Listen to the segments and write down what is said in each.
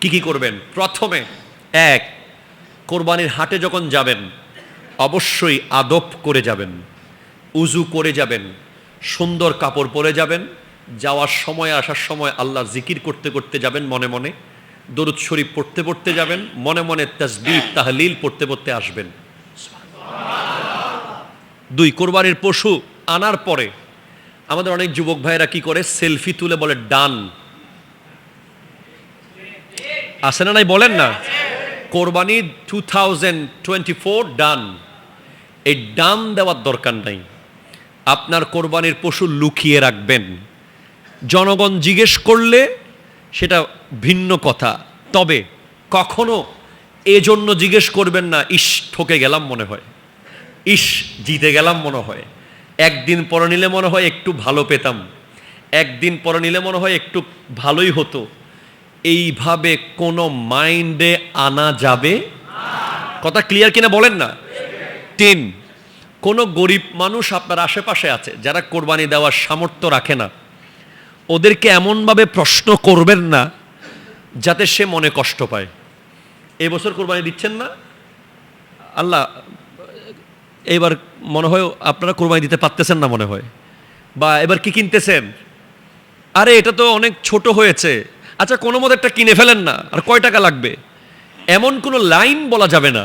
কি কি করবেন? প্রথমে এক, কোরবানির হাটে যখন যাবেন, অবশ্যই আদব করে যাবেন, উজু করে যাবেন, সুন্দর কাপড় পরে যাবেন, যাওয়ার সময়, আসার সময় আল্লাহ জিকির করতে করতে যাবেন মনে মনে, দরুদ শরীফ পড়তে পড়তে যাবেন, মনে মনে তাসবিহ, তাহলিল পড়তে পড়তে আসবেন। দুই, কোরবানির পশু আনার পরে আমাদের অনেক যুবক ভাইয়েরা কি করে? সেলফি তুলে বলে, ডান। আছে না নাই বলেন না। কোরবানি টু থাউজেন্ড টোয়েন্টি ফোর ডান এই ডান দেওয়ার দরকার নাই। আপনার কোরবানির পশু লুকিয়ে রাখবেন। জনগণ জিজ্ঞেস করলে সেটা ভিন্ন কথা। তবে কখনো এজন্য জিজ্ঞেস করবেন না, ইস, ঠকে গেলাম মনে হয়। ইস, জিতে গেলাম মনে হয়। একদিন পরে নিলে মনে হয় একটু ভালো পেতাম। একদিন পরে নিলে মনে হয় একটু ভালোই হতো। এইভাবে কোনো মাইন্ডে আনা যাবে? কথা ক্লিয়ার কিনা বলেন না? তিন, কোনো গরিব মানুষ আপনার আশেপাশে আছে, যারা কোরবানি দেওয়ার সামর্থ্য রাখে না। ওদেরকে এমনভাবে প্রশ্ন করবেন না, যাতে সে মনে কষ্ট পায়। এই বছর কোরবানি দিচ্ছেন না? আল্লাহ এবার মনে হয় আপনারা কোরবানি দিতে পারতেছেন না মনে হয়। বা এবার কি কিনতেছেন? আরে, এটা তো অনেক ছোট হয়েছে। আচ্ছা কোনো মতো একটা কিনে ফেলেন না, আর কয় টাকা লাগবে? এমন কোনো লাইন বলা যাবে না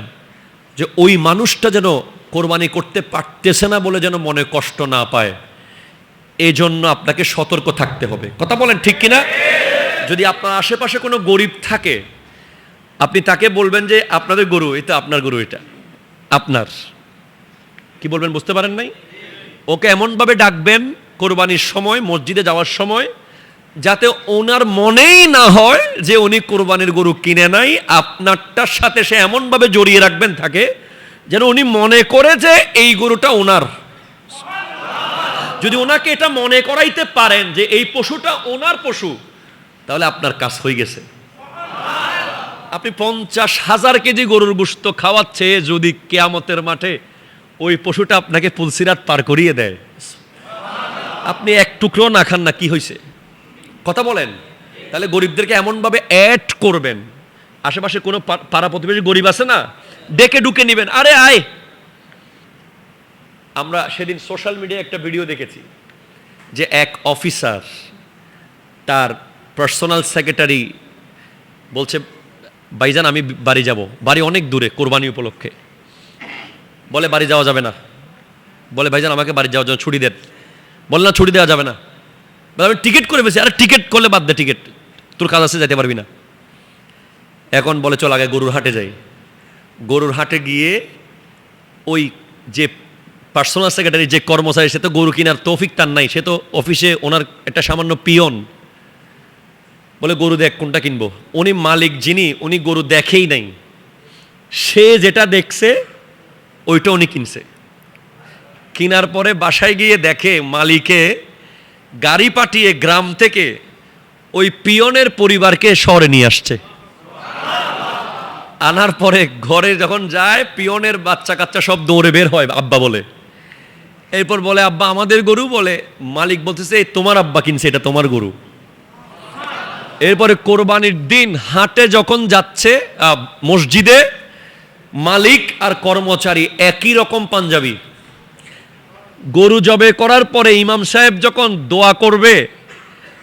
যে ওই মানুষটা যেন কোরবানি করতে পারতেছে না বলে যেন মনে কষ্ট না পায়। এজন্য আপনাকে সতর্ক থাকতে হবে। কথা বলেন ঠিক কিনা? যদি আপনার আশেপাশে কোনো গরিব থাকে, আপনি তাকে বলবেন যে, আপনাদের গরু, এটা আপনার গরু, এটা আপনার। কি বলবেন, বুঝতে পারেন নাই? ওকে এমনভাবে ডাকবেন, কোরবানির সময়, মসজিদে যাওয়ার সময় যাতে ওনার মনেই না হয় যে উনি কোরবানির গরু কিনে নাই, আপনারটার সাথে সে এমনভাবে জড়িয়ে রাখবেন থাকে যেন উনি মনে করে যে এই গরুটা ওনার। যদি ওনাকে এটা মনে করাইতে পারেন যে এই পশুটা ওনার পশু, তাহলে আপনার কাজ হয়ে গেছে। আপনি পঞ্চাশ হাজার কেজি গরুর গুস্ত খাওয়াচ্ছে, যদি কেয়ামতের মাঠে ওই পশুটা আপনাকে পুলসিরাত পার করিয়ে দেয়। আপনি এক টুকরো না খান না, কি হয়েছে কথা বলেন। তাহলে গরিবদেরকে এমনভাবে অ্যাড করবেন। আশেপাশে কোনো পাড়া প্রতিবেশী গরিব আছে না? ডেকে ডুকে নেবেন। আরে আয়! আমরা সেদিন সোশ্যাল মিডিয়ায় একটা ভিডিও দেখেছি যে এক অফিসার তার পার্সোনাল সেক্রেটারি বলছে, ভাইজান, আমি বাড়ি যাব। বাড়ি অনেক দূরে, কোরবানি উপলক্ষে। বলে, বাড়ি যাওয়া যাবে না। বলে, ভাইজান, আমাকে বাড়ি যাওয়ার জন্য ছুটি দেন। বলে, না, ছুটি দেওয়া যাবে না। আমি টিকিট করে বেশি আরে টিকিট করলে বাদ দে টিকিট তোর কাজ আছে যেতে পারবি না। এখন বলে, চল আগে গরুর হাটে যাই। গরুর হাটে গিয়ে ওই যে পার্সোনাল সেক্রেটারি যে কর্মচারী, সে তো গরু কেনার তৌফিক তার নাই। সে তো অফিসে ওনার একটা সামান্য পিয়ন। বলে, গরু দেখ কোনটা কিনবো। উনি মালিক যিনি, উনি গরু দেখেই নাই। সে যেটা দেখছে, ওইটা উনি কিনছে। কিনার পরে বাসায় গিয়ে দেখে মালিকে গাড়ি পাঠিয়ে গ্রাম থেকে ওই পিয়নের পরিবারকে শহরে নিয়ে আসছে। আনার পরে ঘরে যখন যায়, পিয়নের বাচ্চা কাচ্চা সব দৌড়ে বের হয়, আব্বা বলে। এরপর বলে, আব্বা, আমাদের গরু বলে। মালিক বলতেছে, "এই তোমার আব্বা কিনছে, এটা তোমার গরু। এরপরে কোরবানির দিন হাটে যখন যাচ্ছে মসজিদে, মালিক আর কর্মচারী একই রকম পাঞ্জাবি। গরু জবে করার পরে ইমাম সাহেব যখন দোয়া করবে,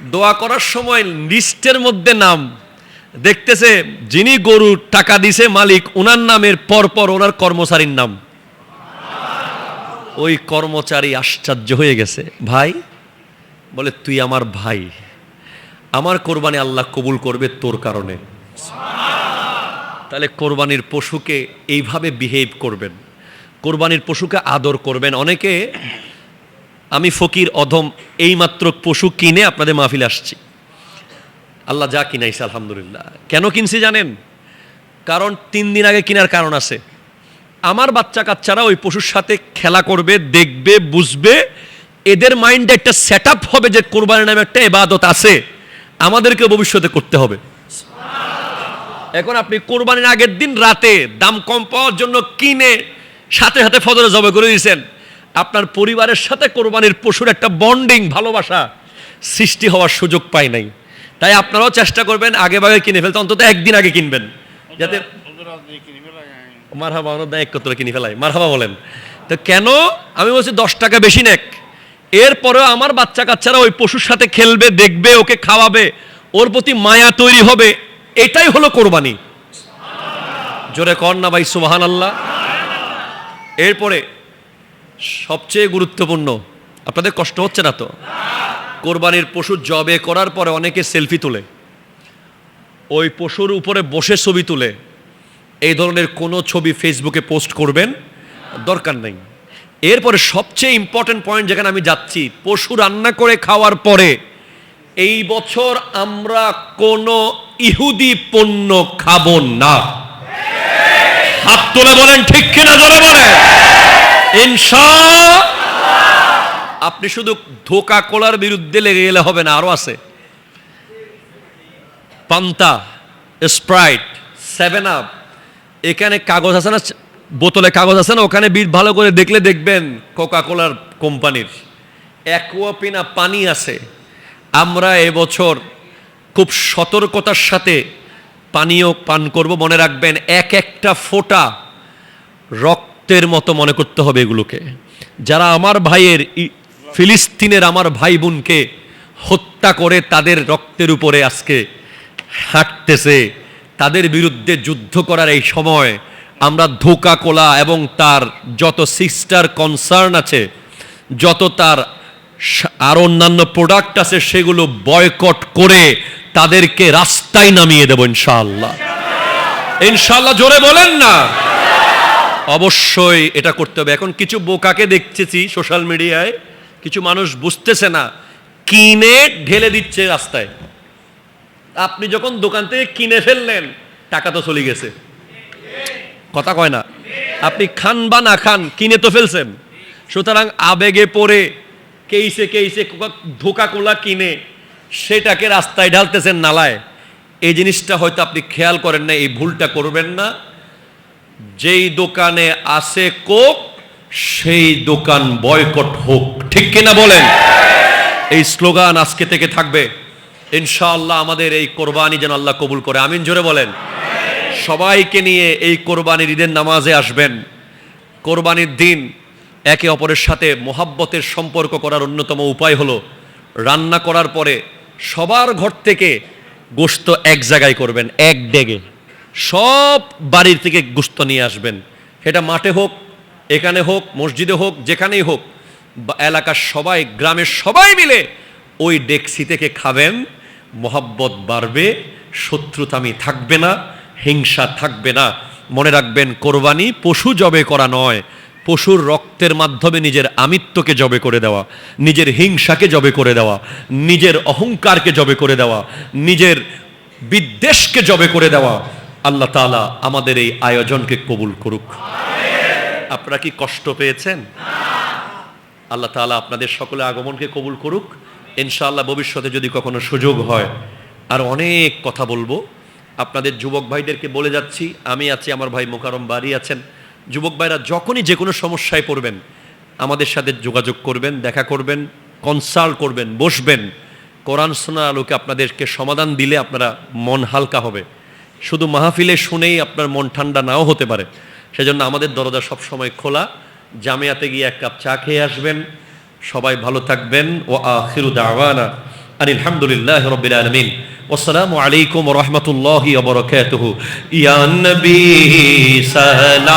দোয়া করার সময় লিস্টের মধ্যে নাম দেখতেছে, যিনি গরু টাকা দিছে মালিক ওনার নামের পরপর ওনার কর্মচারীর নাম। ওই কর্মচারী আশ্চর্য হয়ে গেছে, ভাই, বলে, তুই আমার ভাই, আমার কোরবানি আল্লাহ কবুল করবে তোর কারণে। তাহলে কোরবানির পশুকে এইভাবে বিহেভ করবেন। কোরবানির পশুকে আদর করবেন। অনেকে আমি ফকির, অধম, এইমাত্র পশু কিনে আপনাদের মাহফিল আসছি। আল্লাহ যা কিনাইছে, আলহামদুলিল্লাহ। কেন কিনছি জানেন? কারণ তিন দিন আগে কেনার কারণ আছে। আমার বাচ্চা কাচ্চারা ওই পশুর সাথে খেলা করবে, দেখবে, বুঝবে। এদের মাইন্ডে একটা সেট হবে যে কোরবানি নামে একটা এবাদত আছে। আমাদেরকে ভবিষ্যতে করতে হবে। এখন আপনি কোরবানির আগের দিন রাতে দাম কম পাওয়ার জন্য কিনে সাথে সাথে ফজরে জবে করে দিয়েছেন। আপনার পরিবারের সাথে কোরবানির পশুর একটা বন্ডিং, ভালোবাসা সৃষ্টি হওয়ার সুযোগ পায় নাই। তাই আপনারাও চেষ্টা করবেন আগে ভাগে কিনে ফেলতে, অন্তত একদিন আগে কিনবেন। যাতে মারহাবা অনুদা এক কতটা কিনে ফেলাই মারহাবা বলেন। তো কেন? আমি বলছি দশ টাকা বেশি নেক। এরপরেও আমার বাচ্চা কাচ্চারা ওই পশুর সাথে খেলবে, দেখবে, ওকে খাওয়াবে, ওর প্রতি মায়া তৈরি হবে, এটাই হলো কোরবানি। জোরে কর না ভাই সুবাহান আল্লাহ এরপরে সবচেয়ে গুরুত্বপূর্ণ, আপনাদের কষ্ট হচ্ছে না তো? কোরবানির পশু জবে করার পরে অনেকে সেলফি তোলে। ওই পশুর উপরে বসে ছবি তুলে। এই ধরনের কোনো ছবি ফেসবুকে পোস্ট করবেন, দরকার নেই। এরপরে সবচেয়ে ইম্পর্টেন্ট পয়েন্ট যেখানে আমি যাচ্ছি, পশু রান্না করে খাওয়ার পরে, এই বছর আমরা কোনো ইহুদি পণ্য খাব না। হাত তুলে বলেন, ঠিক কিনা জোরে বলেন? ইনশা আপনি শুধু ধোকা কোলার বিরুদ্ধে লেগে গেলে হবে না, আরও আছে। পান্তা, স্প্রাইট, সেভেন আপ। এখানে কাগজ আছে না? বোতলে কাগজ আছে না? ওখানে বিট ভালো করে দেখলে দেখবেন কোকা কোলার কোম্পানির। অ্যাকুয়াপিনা পানি আছে। আমরা এবছর খুব সতর্কতার সাথে পানীয় পান করব, মনে রাখবেন এক একটা ফোঁটা রক্তের মতো মনে করতে হবে এগুলোকে। যারা আমার ভাইয়ের ফিলিস্তিনের আমার ভাই বোনকে হত্যা করে তাদের রক্তের উপরে আজকে হাঁটতেছে, তাদের বিরুদ্ধে যুদ্ধ করার এই সময় আমরা ধোকা কোলা এবং তার যত সিস্টার কনসার্ন আছে, যত তার আর অন্যান্য প্রোডাক্ট আছে, সেগুলো বয়কট করে তাদেরকে রাস্তায় নামিয়ে দেবো ইনশাআল্লাহ। ইনশাআল্লাহ জোরে বলেন না। অবশ্যই এটা করতে হবে। এখন কিছু বোকাকে দেখতেছি সোশ্যাল মিডিয়ায় কিছু মানুষ বুঝতেছে না, কিনে ঢেলে দিচ্ছে রাস্তায়। আপনি যখন দোকান থেকে কিনে ফেললেন, টাকা তো চলে গেছে। কথা কয় না। আপনি খান বা না খান, কিনে তো ফেলছেন। সুতরাং আবেগে পড়ে কেইসে কেইসে ধোকা কোলা কিনে সেটাকে রাস্তায় ঢালতেছেন নালায়। এই জিনিসটা হয়তো আপনি খেয়াল করেন না, এই ভুলটা করবেন না। যেই দোকানে আছে কোক, সেই দোকান বয়কট হোক। ঠিক কিনা বলেন? এই স্লোগান আজকে থেকে থাকবে। ইনশাআল্লাহ আমাদের এই কোরবানি যেন আল্লাহ কবুল করে। আমিন, জোরে বলেন। সবাইকে নিয়ে এই কোরবানির ঈদের নামাজে আসবেন। কোরবানির দিন একে অপরের সাথে মোহাব্বতের সম্পর্ক করার অন্যতম উপায় হলো, রান্না করার পরে সবার ঘর থেকে গোস্ত এক জায়গায় করবেন, এক ডেগে। সব বাড়ির থেকে গোস্ত নিয়ে আসবেন। সেটা মাঠে হোক, এখানে হোক, মসজিদে হোক, যেখানেই হোক এলাকার সবাই, গ্রামের সবাই মিলে ওই ডেক্সি থেকে খাবেন। মোহাব্বত বাড়বে, শত্রুতামি থাকবে না, হিংসা থাকবে না। মনে রাখবেন, কোরবানি পশু জবে করা নয়। পশুর রক্তের মাধ্যমে নিজের আমিত্বকে জবে করে দেওয়া, নিজের হিংসাকে জবে করে দেওয়া, নিজের অহংকারকে জবে করে দেওয়া, নিজের বিদ্বেষকে জবে করে দেওয়া, আল্লাহ তাআলা আমাদের এই আয়োজনকে কবুল করুক। আপনারা কি কষ্ট পেয়েছেন? আল্লাহ তাআলা আপনাদের সকলে আগমনকে কবুল করুক। ইনশাআল্লাহ ভবিষ্যতে যদি কখনো সুযোগ হয়, আর অনেক কথা বলব। আপনাদের যুবক ভাইদেরকে বলে যাচ্ছি, আমি আছি, আমার ভাই মোকারম বাড়ি আছেন। যুবক ভাইরা যখনই যে কোনো সমস্যায় পড়বেন আমাদের সাথে যোগাযোগ করবেন দেখা করবেন কনসাল্ট করবেন বসবেন কোরআন শোনার আলোকে আপনাদেরকে সমাধান দিলে আপনারা মন হালকা হবে শুধু মাহফিলে শুনেই আপনার মন ঠান্ডা নাও হতে পারে সেজন্য আমাদের দরজা সবসময় খোলা জামিয়াতে গিয়ে এক কাপ চা খেয়ে আসবেন সবাই ভালো থাকবেন ও আখিরু দাওয়ানা আনিল হামদুলিল্লাহ রাব্বিল আলামিন والسلام عليكم ورحمة الله وبركاته يا نبي سلام